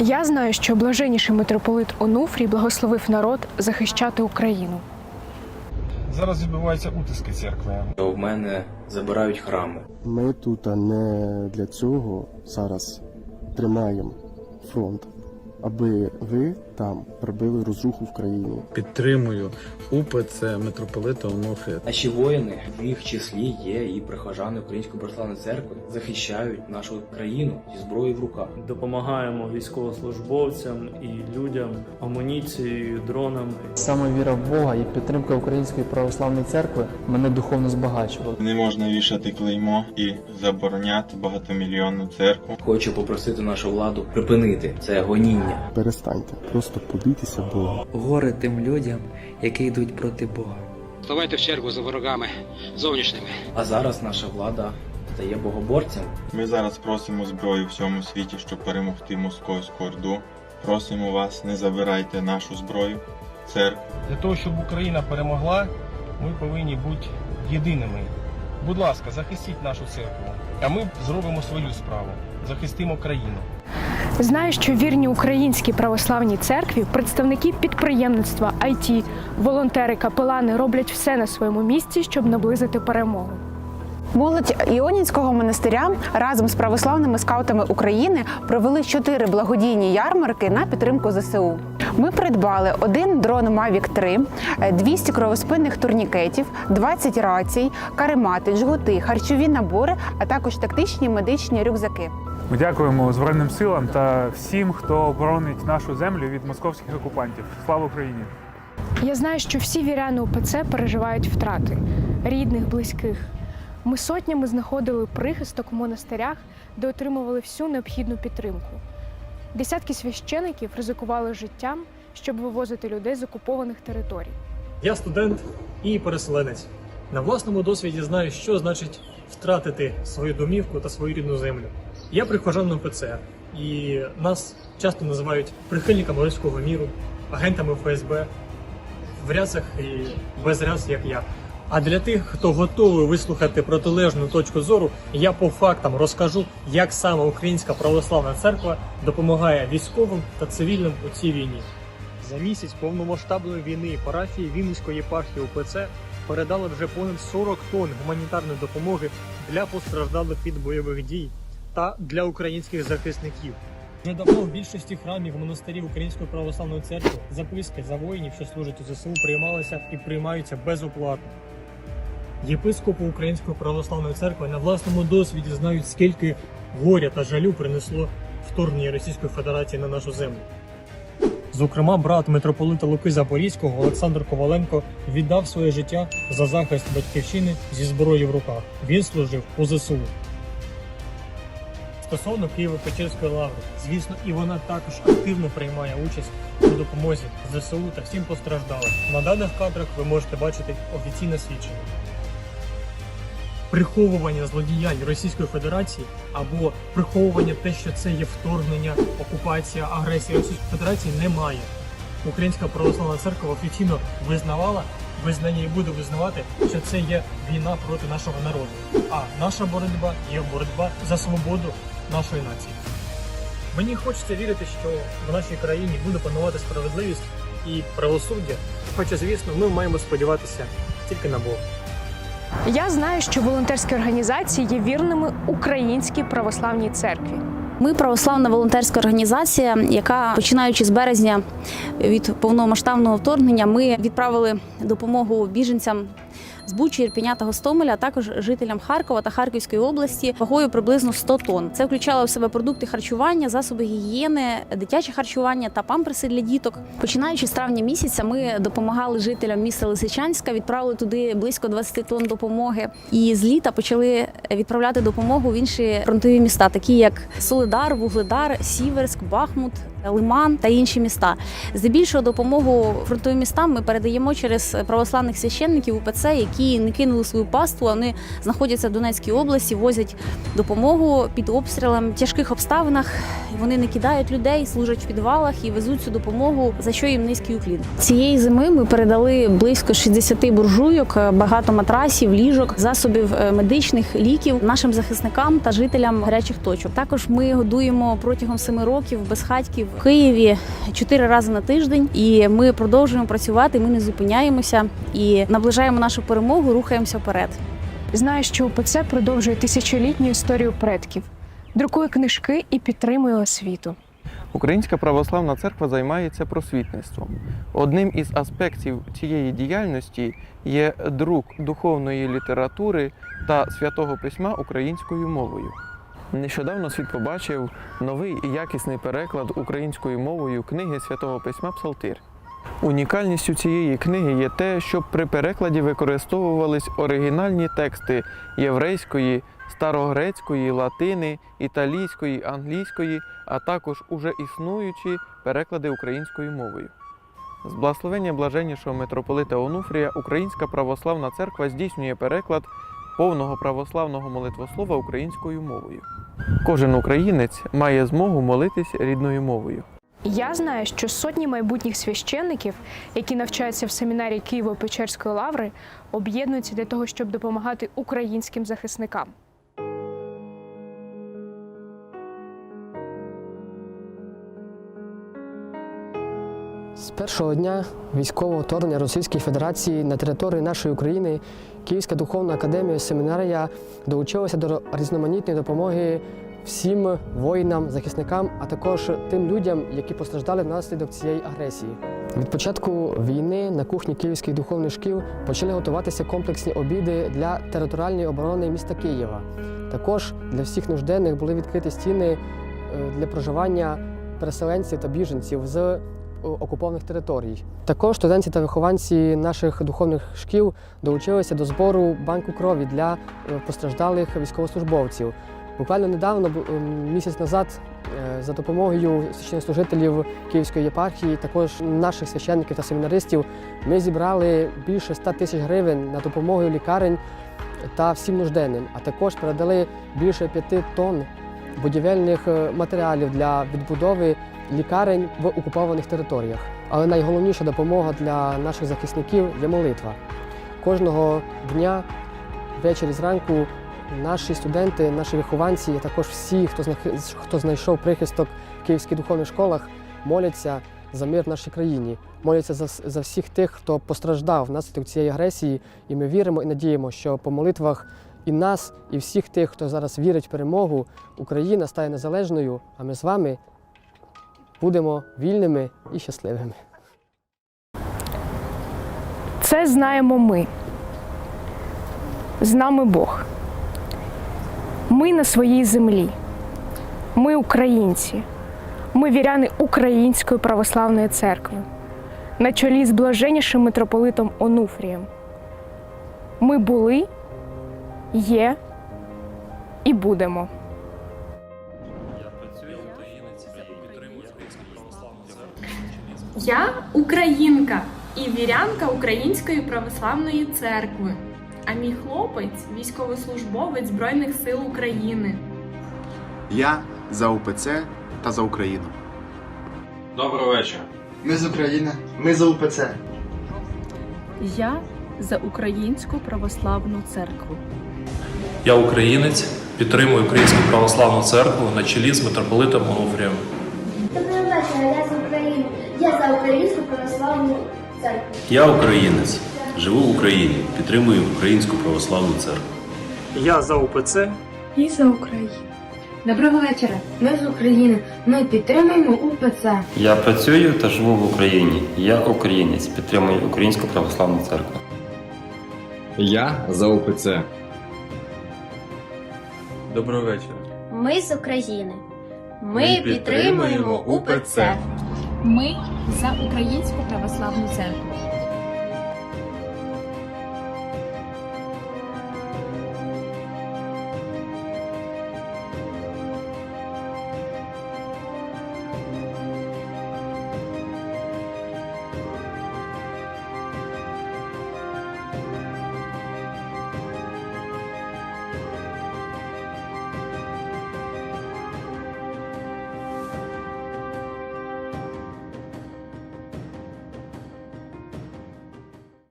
Я знаю, що блаженніший митрополит Онуфрій благословив народ захищати Україну. Зараз відбуваються утиски церкви. У мене забирають храми. Ми тут не для цього зараз тримаємо фронт, аби ви там робили розруху в країні. Підтримую УПЦ митрополита Онуфрія. Наші воїни в їх числі є і прихожани Української православної церкви захищають нашу країну зі зброєю в руках. Допомагаємо військовослужбовцям і людям амуніцією, дронами. Саме віра в Бога і підтримка Української православної церкви мене духовно збагачувала. Не можна вішати клеймо і забороняти багатомільйонну церкву. Хочу попросити нашу владу припинити це гоніння. Перестаньте, просто побійтеся Бога. горе тим людям, які йдуть проти Бога. Ставайте в чергу за ворогами зовнішніми. А зараз наша влада стає богоборцем. Ми зараз просимо зброю всьому світі, щоб перемогти московську орду. Просимо вас, не забирайте нашу зброю, церкву. Для того, щоб Україна перемогла, ми повинні бути єдиними. Будь ласка, захистіть нашу церкву, а ми зробимо свою справу. Захистимо країну. Знаю, що вірні українській православній церкві, представники підприємництва, IT, волонтери, капелани роблять все на своєму місці, щоб наблизити перемогу. Молодь Іонінського монастиря разом з православними скаутами України провели чотири благодійні ярмарки на підтримку ЗСУ. Ми придбали один дрон Mavic 3, е, 200 кровоспинних турнікетів, 20 рацій, каремати, жгути, харчові набори, а також тактичні медичні рюкзаки. Ми дякуємо Збройним силам та всім, хто боронить нашу землю від московських окупантів. Слава Україні! Я знаю, що всі віряни УПЦ переживають втрати рідних, близьких. Ми сотнями знаходили прихисток у монастирях, де отримували всю необхідну підтримку. Десятки священиків ризикували життям, щоб вивозити людей з окупованих територій. Я студент і переселенець. На власному досвіді знаю, що значить втратити свою домівку та свою рідну землю. Я прихожан ОПЦ, і нас часто називають прихильниками руського міру, агентами ФСБ, в рясах і без ряс, як я. А для тих, хто готовий вислухати протилежну точку зору, я по фактам розкажу, як саме Українська православна церква допомагає військовим та цивільним у цій війні. За місяць повномасштабної війни парафії Вінницької єпархії УПЦ передали вже понад 40 тонн гуманітарної допомоги для постраждалих від бойових дій та для українських захисників. Вже давно в більшості храмів монастирів Української православної церкви записки за воїнів, що служать у ЗСУ, приймалися і приймаються безоплатно. Єпископи Української православної церкви на власному досвіді знають, скільки горя та жалю принесло вторгнення Російської Федерації на нашу землю. Зокрема, брат митрополита Луки Запорізького Олександр Коваленко віддав своє життя за захист батьківщини зі зброєю в руках. Він служив у ЗСУ. Стосовно Києво-Печерської лаври, звісно, і вона також активно приймає участь у допомозі ЗСУ та всім постраждалим. На даних кадрах ви можете бачити офіційне свідчення. Приховування злодіянь Російської Федерації або приховування те, що це є вторгнення, окупація, агресія Російської Федерації, немає. Українська православна церква офіційно визнавала, визнає і буде визнавати, що це є війна проти нашого народу. А наша боротьба є боротьба за свободу нашої нації. Мені хочеться вірити, що в нашій країні буде панувати справедливість і правосуддя. Хоча, звісно, ми маємо сподіватися тільки на Бога. Я знаю, що волонтерські організації є вірними українській православній церкві. Ми православна волонтерська організація, яка починаючи з березня від повномасштабного вторгнення, ми відправили допомогу біженцям з Бучі, Ірпеня та Гостомеля, а також жителям Харкова та Харківської області вагою приблизно 100 тонн. Це включало в себе продукти харчування, засоби гігієни, дитяче харчування та памперси для діток. Починаючи з травня місяця, ми допомагали жителям міста Лисичанська, відправили туди близько 20 тонн допомоги. І з літа почали відправляти допомогу в інші фронтові міста, такі як Солидар, Вугледар, Сіверськ, Бахмут. Лиман та інші міста. Здебільшого допомогу фронтовим містам ми передаємо через православних священників УПЦ, які не кинули свою паству. Вони знаходяться в Донецькій області, возять допомогу під обстрілом в тяжких обставинах. Вони не кидають людей, служать в підвалах і везуть цю допомогу, за що їм низький уклін. Цієї зими ми передали близько 60 буржуйок, багато матрасів, ліжок, засобів е, медичних ліків нашим захисникам та жителям гарячих точок. Також ми годуємо протягом семи років безхатьків в Києві чотири рази на тиждень, і ми продовжуємо працювати. Ми не зупиняємося і наближаємо нашу перемогу, рухаємося вперед. Знаю, що УПЦ продовжує тисячолітню історію предків, друкує книжки і підтримує освіту. Українська православна церква займається просвітництвом. Одним із аспектів цієї діяльності є друк духовної літератури та святого письма українською мовою. Нещодавно світ побачив новий і якісний переклад українською мовою книги святого письма Псалтир. Унікальністю цієї книги є те, що при перекладі використовувались оригінальні тексти єврейської, старогрецької, латини, італійської, англійської, а також уже існуючі переклади українською мовою. З благословення блаженнішого митрополита Онуфрія Українська православна церква здійснює переклад повного православного молитвослова українською мовою. Кожен українець має змогу молитись рідною мовою. Я знаю, що сотні майбутніх священників, які навчаються в семінарі Києво-Печерської лаври, об'єднуються для того, щоб допомагати українським захисникам. Першого дня військового вторгнення Російської Федерації на території нашої України Київська духовна академія семінарія долучилася до різноманітної допомоги всім воїнам, захисникам, а також тим людям, які постраждали внаслідок цієї агресії. Від початку війни на кухні київських духовних шкіл почали готуватися комплексні обіди для територіальної оборони міста Києва. Також для всіх нужденних були відкриті стіни е, для проживання переселенців та біженців з окупованих територій. Також студенти та вихованці наших духовних шкіл долучилися до збору банку крові для е, постраждалих військовослужбовців. Буквально недавно, ем, місяць назад, е, за допомогою священнослужителів Київської єпархії, також наших священників та семінаристів, ми зібрали більше 100 тисяч гривень на допомогу лікарень та всім нужденним, а також передали більше 5 тонн будівельних е, матеріалів для відбудови лікарень в окупованих територіях. Але найголовніша допомога для наших захисників є молитва. Кожного дня, ввечері зранку, наші студенти, наші вихованці, а також всі, хто хто знайшов прихисток в київських духовних школах, моляться за мир в нашій країні, моляться за, за всіх тих, хто постраждав внаслідок цієї агресії. І ми віримо і надіємо, що по молитвах і нас, і всіх тих, хто зараз вірить в перемогу, Україна стає незалежною, а ми з вами будемо вільними і щасливими. Це знаємо ми. З нами Бог. Ми на своїй землі. Ми українці. Ми віряни Української православної церкви на чолі з блаженнішим митрополитом Онуфрієм. Ми були, є і будемо. Я українка і вірянка Української православної церкви. А мій хлопець військовослужбовець Збройних сил України. Я за УПЦ та за Україну. Доброго вечора. Ми з України. Ми за УПЦ. Я за Українську православну церкву. Я українець, підтримую Українську православну церкву на чолі з митрополитом Онуфрієм. Доброго вечора, я з За Українську православну церкву. Я українець, живу в Україні, підтримую Українську православну церкву. Я за УПЦ. І за Україну. Доброго вечора. Ми з України. Ми підтримуємо УПЦ. Я працюю та живу в Україні. Я українець, підтримую Українську православну церкву. Я за УПЦ. Доброго вечора. Ми з України. Ми підтримуємо УПЦ. Ми за Українську православну церкву.